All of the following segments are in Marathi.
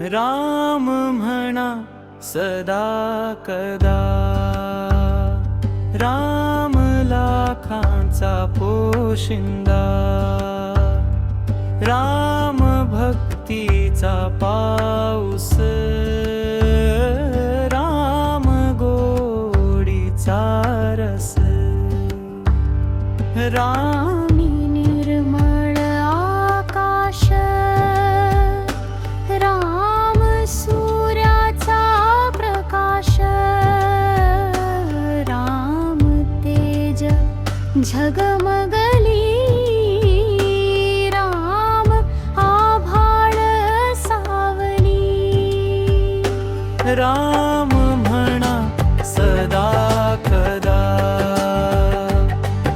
राम म्हणा सदा कदा. राम लाखांचा पोशिंदा. राम भक्तीचा पाऊस. राम गोडीचा रस. राम झगमगली राम आभाळ सावली। राम म्हणा सदा कदा।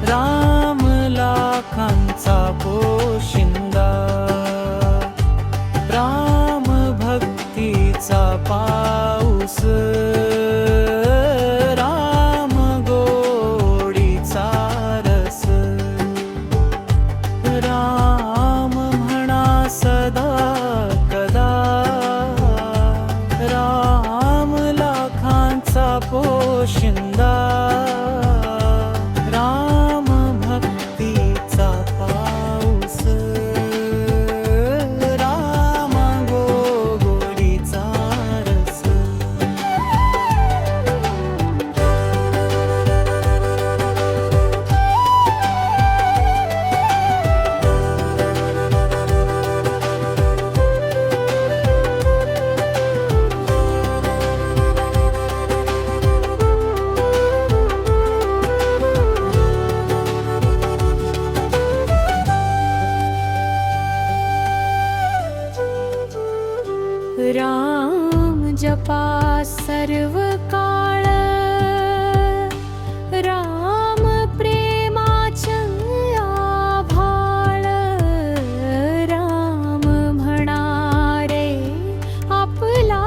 राम लाखांचा पोशिंदा। राम भक्तीचा पाऊस राम जपा सर्व काळ राम प्रेमाच्या आभाळ. राम म्हणारे आपला.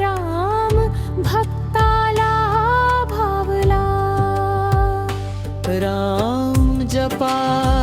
राम भक्ताला भावला. राम जपा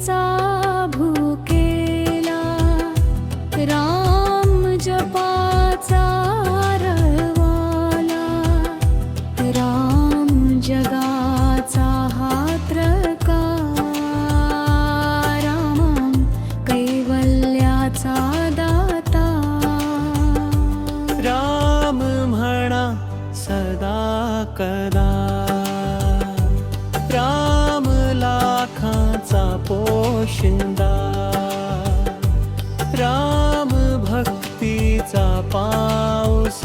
真。पोषिंदा राम भक्तीचा पाऊस।